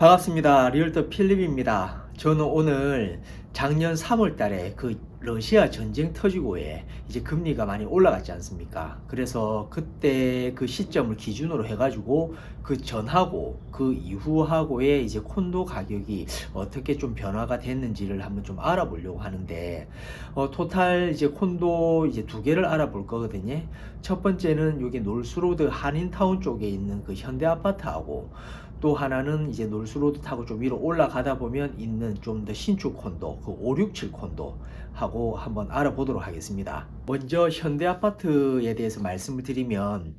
반갑습니다. 리얼터 필립입니다. 저는 오늘 작년 3월 달에 그 러시아 전쟁 터지고에 이제 금리가 많이 올라갔지 않습니까? 그래서 그때 그 시점을 기준으로 해가지고 그 전하고 그 이후하고의 이제 콘도 가격이 어떻게 좀 변화가 됐는지를 한번 좀 알아보려고 하는데 어, 토탈 이제 콘도 이제 두 개를 알아볼 거거든요. 첫 번째는 여기 놀스로드 한인타운 쪽에 있는 그 현대 아파트하고 또 하나는 이제 놀스로드 타고 좀 위로 올라가다 보면 있는 좀 더 신축 콘도, 그 567 콘도 하고 한번 알아보도록 하겠습니다. 먼저 현대 아파트에 대해서 말씀을 드리면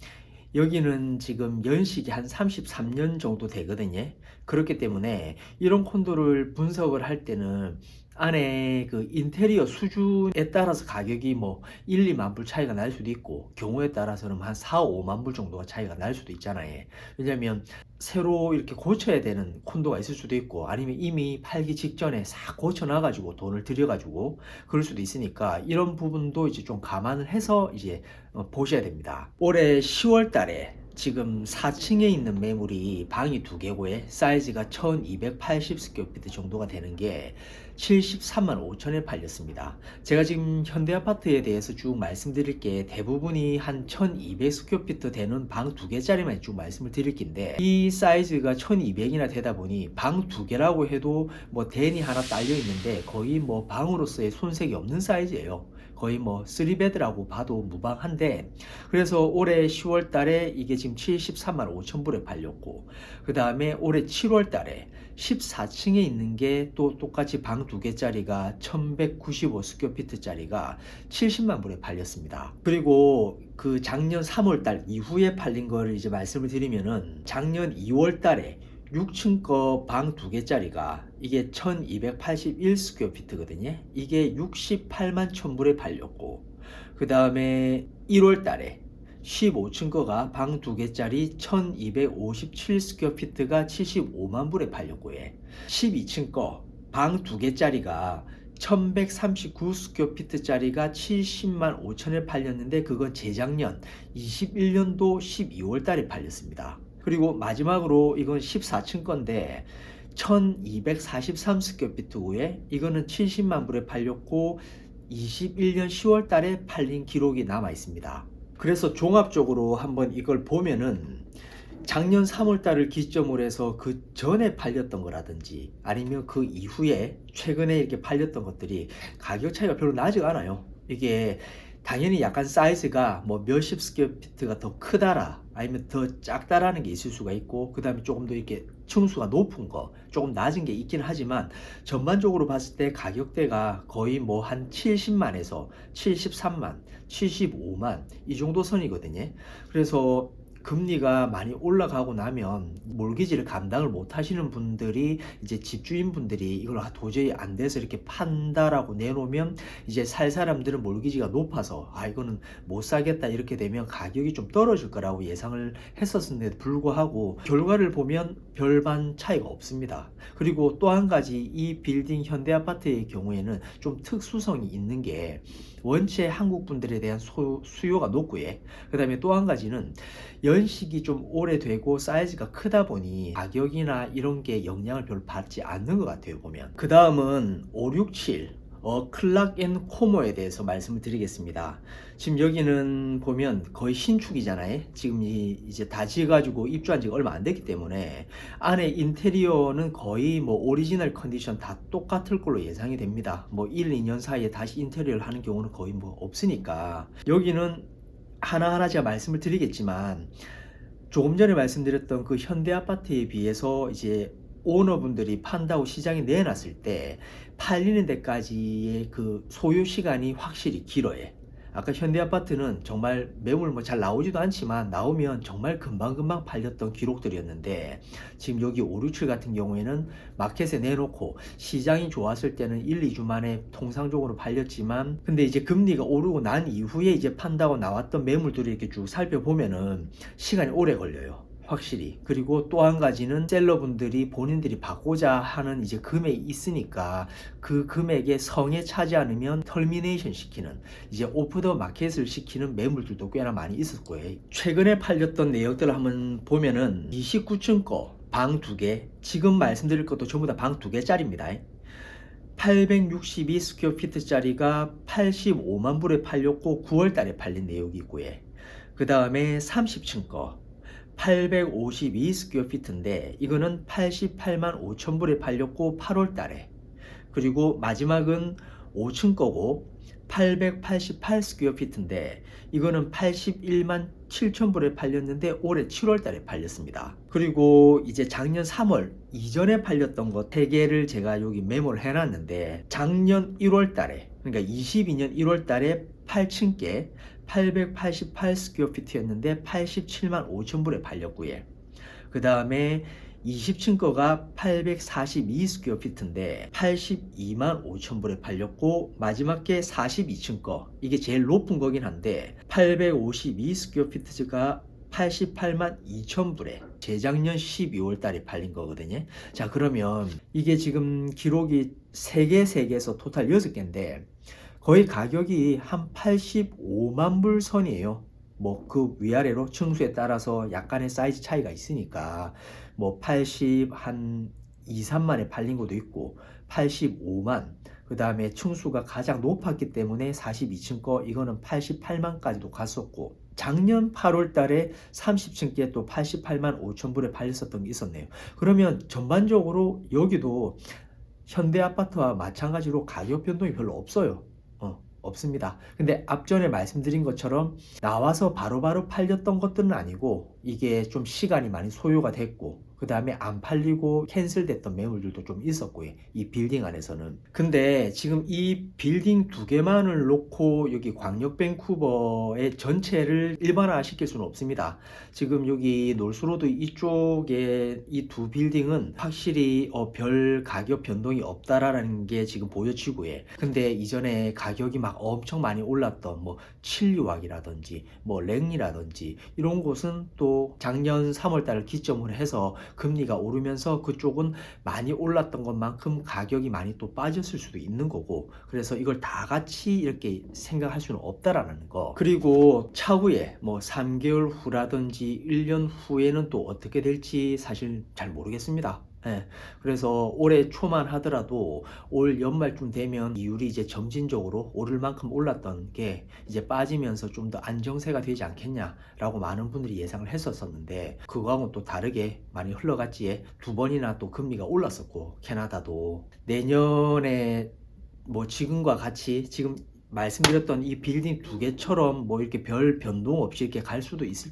여기는 지금 연식이 한 33년 정도 되거든요. 그렇기 때문에 이런 콘도를 분석을 할 때는 안에 그 인테리어 수준에 따라서 가격이 뭐 1, 2만 불 차이가 날 수도 있고 경우에 따라서는 한 4, 5만 불 정도가 차이가 날 수도 있잖아요. 왜냐면 새로 이렇게 고쳐야 되는 콘도가 있을 수도 있고 아니면 이미 팔기 직전에 싹 고쳐놔가지고 돈을 들여가지고 그럴 수도 있으니까 이런 부분도 이제 좀 감안을 해서 이제 어, 보셔야 됩니다. 올해 10월 달에 지금 4층에 있는 매물이 방이 두 개고에 사이즈가 1280 스퀘어피트 정도가 되는 게 73만 5천에 팔렸습니다. 제가 지금 현대 아파트에 대해서 쭉 말씀드릴 게 대부분이 한 1200 스퀘어피트 되는 방 두 개짜리만 쭉 말씀을 드릴 긴데 이 사이즈가 1200이나 되다 보니 방 두 개라고 해도 뭐 대니 하나 딸려 있는데 거의 뭐 방으로서의 손색이 없는 사이즈예요. 거의 뭐 3베드라고 봐도 무방한데 그래서 올해 10월 달에 이게 지금 73만 5천 불에 팔렸고 그 다음에 올해 7월 달에 14층에 있는 게 또 똑같이 방 두 개짜리가 1195 스퀘어피트짜리가 70만 불에 팔렸습니다. 그리고 그 작년 3월 달 이후에 팔린 거를 이제 말씀을 드리면은 작년 2월 달에 6층 거 방 두 개짜리가 이게 1281 스퀘어피트거든요. 이게 68만 1000불에 팔렸고 그 다음에 1월 달에 15층 거가 방 두 개짜리 1257 스퀘어피트가 75만 불에 팔렸고 예. 12층 거 방 두 개짜리가 1139 스퀘어피트짜리가 70만 5천에 팔렸는데 그건 재작년 21년도 12월 달에 팔렸습니다. 그리고 마지막으로 이건 14층 건데 1243 스퀘어피트 후에 이거는 70만 불에 팔렸고 21년 10월 달에 팔린 기록이 남아 있습니다. 그래서 종합적으로 한번 이걸 보면은 작년 3월 달을 기점으로 해서 그 전에 팔렸던 거라든지 아니면 그 이후에 최근에 이렇게 팔렸던 것들이 가격 차이가 별로 나지 않아요. 이게 당연히 약간 사이즈가 뭐 몇십 스퀘어피트가 더 크다라 아니면 더 작다라는 게 있을 수가 있고 그 다음에 조금 더 이렇게 층수가 높은 거 조금 낮은 게 있긴 하지만 전반적으로 봤을 때 가격대가 거의 뭐 한 70만에서 73만 75만 이 정도 선이거든요. 그래서 금리가 많이 올라가고 나면 몰기지를 감당을 못 하시는 분들이 이제 집주인 분들이 이걸 아, 도저히 안 돼서 이렇게 판다라고 내놓으면 이제 살 사람들은 몰기지가 높아서 아 이거는 못 사겠다 이렇게 되면 가격이 좀 떨어질 거라고 예상을 했었는데 불구하고 결과를 보면 별반 차이가 없습니다. 그리고 또 한 가지 이 빌딩 현대 아파트의 경우에는 좀 특수성이 있는 게 원체 한국 분들에 대한 소, 수요가 높고요. 그 다음에 또 한 가지는 연식이 좀 오래되고 사이즈가 크다 보니 가격이나 이런 게 영향을 별로 받지 않는 것 같아요 보면 그 다음은 567 어, 클락 앤 코모에 대해서 말씀을 드리겠습니다. 지금 여기는 보면 거의 신축이잖아요. 지금 이, 이제 다 지어가지고 입주한 지가 얼마 안 됐기 때문에 안에 인테리어는 거의 뭐 오리지널 컨디션 다 똑같을 걸로 예상이 됩니다. 뭐 1, 2년 사이에 다시 인테리어를 하는 경우는 거의 뭐 없으니까 여기는 하나하나 제가 말씀을 드리겠지만 조금 전에 말씀드렸던 그 현대 아파트에 비해서 이제 오너분들이 판다고 시장에 내놨을 때 팔리는 데까지의 그 소요 시간이 확실히 길어요. 아까 현대 아파트는 정말 매물 뭐 잘 나오지도 않지만 나오면 정말 금방금방 팔렸던 기록들이었는데 지금 여기 567 같은 경우에는 마켓에 내놓고 시장이 좋았을 때는 1, 2주 만에 통상적으로 팔렸지만 근데 이제 금리가 오르고 난 이후에 이제 판다고 나왔던 매물들을 이렇게 쭉 살펴보면은 시간이 오래 걸려요. 확실히 그리고 또 한 가지는 셀러분들이 본인들이 받고자 하는 이제 금액이 있으니까 그 금액에 성에 차지 않으면 터미네이션 시키는 이제 오프 더 마켓을 시키는 매물들도 꽤나 많이 거예요 최근에 팔렸던 내역들을 한번 보면은 29층 거 방 두 개. 지금 말씀드릴 것도 전부 다 방 두 개짜리입니다. 862 스퀘어피트짜리가 85만 불에 팔렸고 9월 달에 팔린 내용이고요. 그 다음에 30층 거 852 스퀘어피트인데 이거는 88만 5천 불에 팔렸고 8월 달에 그리고 마지막은 5층 거고 888 스퀘어피트인데 이거는 81만 7천 불에 팔렸는데 올해 7월 달에 팔렸습니다. 그리고 이제 작년 3월 이전에 팔렸던 거 3개를 제가 여기 메모를 해놨는데 작년 1월 달에 그러니까 22년 1월 달에 8층께 888 스퀘어 피트였는데 87만 5천 불에 팔렸고요. 그 다음에 20층 거가 842 스퀘어 피트인데 82만 5천 불에 팔렸고 마지막 게 42층 거 이게 제일 높은 거긴 한데 852 스퀘어 피트가 88만 2천 불에 재작년 12월 달에 팔린 거거든요. 자 그러면 이게 지금 기록이 3개 3개에서 토탈 6개인데 거의 가격이 한 85만 불 선이에요. 뭐 그 위아래로 층수에 따라서 약간의 사이즈 차이가 있으니까 뭐 80 한 2, 3만에 팔린 것도 있고 85만 그 다음에 층수가 가장 높았기 때문에 42층 거 이거는 88만까지도 갔었고 작년 8월 달에 30층께 또 88만 5천 불에 팔렸었던 게 있었네요. 그러면 전반적으로 여기도 현대 아파트와 마찬가지로 가격 변동이 별로 없어요. 어, 없습니다. 근데 앞전에 말씀드린 것처럼 나와서 바로 바로 팔렸던 것들은 아니고 이게 좀 시간이 많이 소요가 됐고 그 다음에 안 팔리고 캔슬됐던 매물들도 좀 있었고요. 이 빌딩 안에서는. 근데 지금 이 빌딩 두 개만을 놓고 여기 광역 밴쿠버의 전체를 일반화 시킬 수는 없습니다. 지금 여기 놀스로드 이쪽에 이 두 빌딩은 확실히 어, 별 가격 변동이 없다라는 게 지금 보여지고요. 근데 이전에 가격이 막 엄청 많이 올랐던 뭐 칠리왁이라든지 뭐 랭이라든지 이런 곳은 또 작년 3월 달을 기점으로 해서 금리가 오르면서 그쪽은 많이 올랐던 것만큼 가격이 많이 또 빠졌을 수도 있는 거고 그래서 이걸 다 같이 이렇게 생각할 수는 없다라는 거 그리고 차후에 뭐 3개월 후라든지 1년 후에는 또 어떻게 될지 사실 잘 모르겠습니다. 예, 그래서 올해 초만 하더라도 올 연말쯤 되면 이율이 이제 점진적으로 오를 만큼 올랐던 게 이제 빠지면서 좀 더 안정세가 되지 않겠냐라고 많은 분들이 예상을 했었었는데 그거하고는 또 다르게 많이 흘러갔지에 두 번이나 또 금리가 올랐었고 캐나다도. 내년에 뭐 지금과 같이 지금 말씀드렸던 이 빌딩 두 개처럼 뭐 이렇게 별 변동 없이 이렇게 갈 수도 있을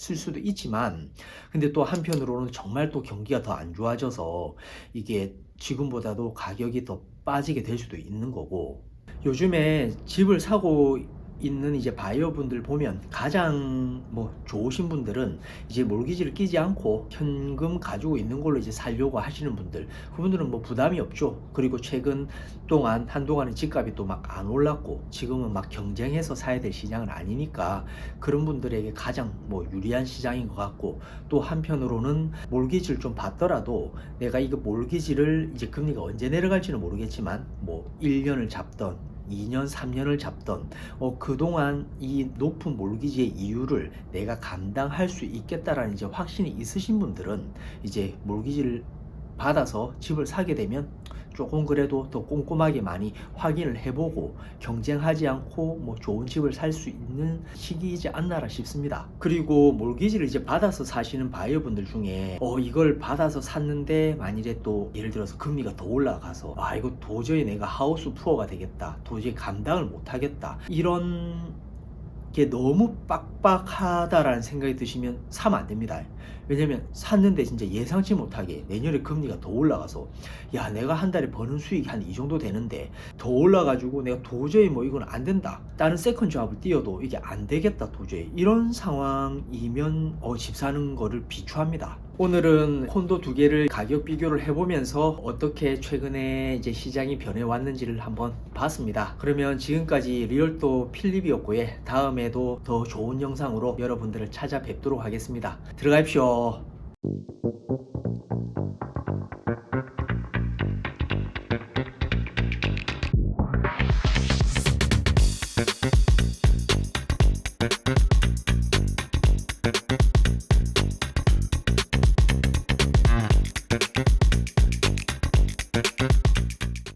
쓸 수도 있지만 근데 또 한편으로는 정말 또 경기가 더 안 좋아져서 이게 지금보다도 가격이 더 빠지게 될 수도 있는 거고 요즘에 집을 사고 있는 이제 바이어분들 보면 가장 뭐 좋으신 분들은 이제 몰기지를 끼지 않고 현금 가지고 있는 걸로 이제 살려고 하시는 분들 그분들은 뭐 부담이 없죠. 그리고 최근 동안 한동안은 집값이 또 막 안 올랐고 지금은 막 경쟁해서 사야 될 시장은 아니니까 그런 분들에게 가장 뭐 유리한 시장인 것 같고 또 한편으로는 몰기지를 좀 받더라도 내가 이거 몰기지를 이제 금리가 언제 내려갈지는 모르겠지만 뭐 1년을 잡던 2년, 3년을 잡던 어, 그동안 이 높은 몰기지의 이유를 내가 감당할 수 있겠다라는 이제 확신이 있으신 분들은 이제 몰기지를 받아서 집을 사게 되면 조금 그래도 더 꼼꼼하게 많이 확인을 해보고 경쟁하지 않고 뭐 좋은 집을 살 수 있는 시기이지 않나라 싶습니다. 그리고 몰기지를 이제 받아서 사시는 바이어분들 중에 어 이걸 받아서 샀는데 만일에 또 예를 들어서 금리가 더 올라가서 아 이거 도저히 내가 하우스 푸어가 되겠다. 도저히 감당을 못 하겠다. 이런 게 너무 빡빡하다라는 생각이 드시면 사면 안 됩니다. 왜냐면 샀는데 진짜 예상치 못하게 내년에 금리가 더 올라가서 야 내가 한 달에 버는 수익이 한 이 정도 되는데 더 올라가지고 내가 도저히 뭐 이건 안 된다. 다른 세컨 잡을 띄어도 이게 안 되겠다 도저히. 이런 상황이면 어, 집 사는 거를 비추합니다. 오늘은 콘도 두 개를 가격 비교를 해보면서 어떻게 최근에 이제 시장이 변해왔는지를 한번 봤습니다. 그러면 지금까지 리얼도 필립이었고요. 다음에도 더 좋은 영상으로 여러분들을 찾아뵙도록 하겠습니다. 들어가십시오 小.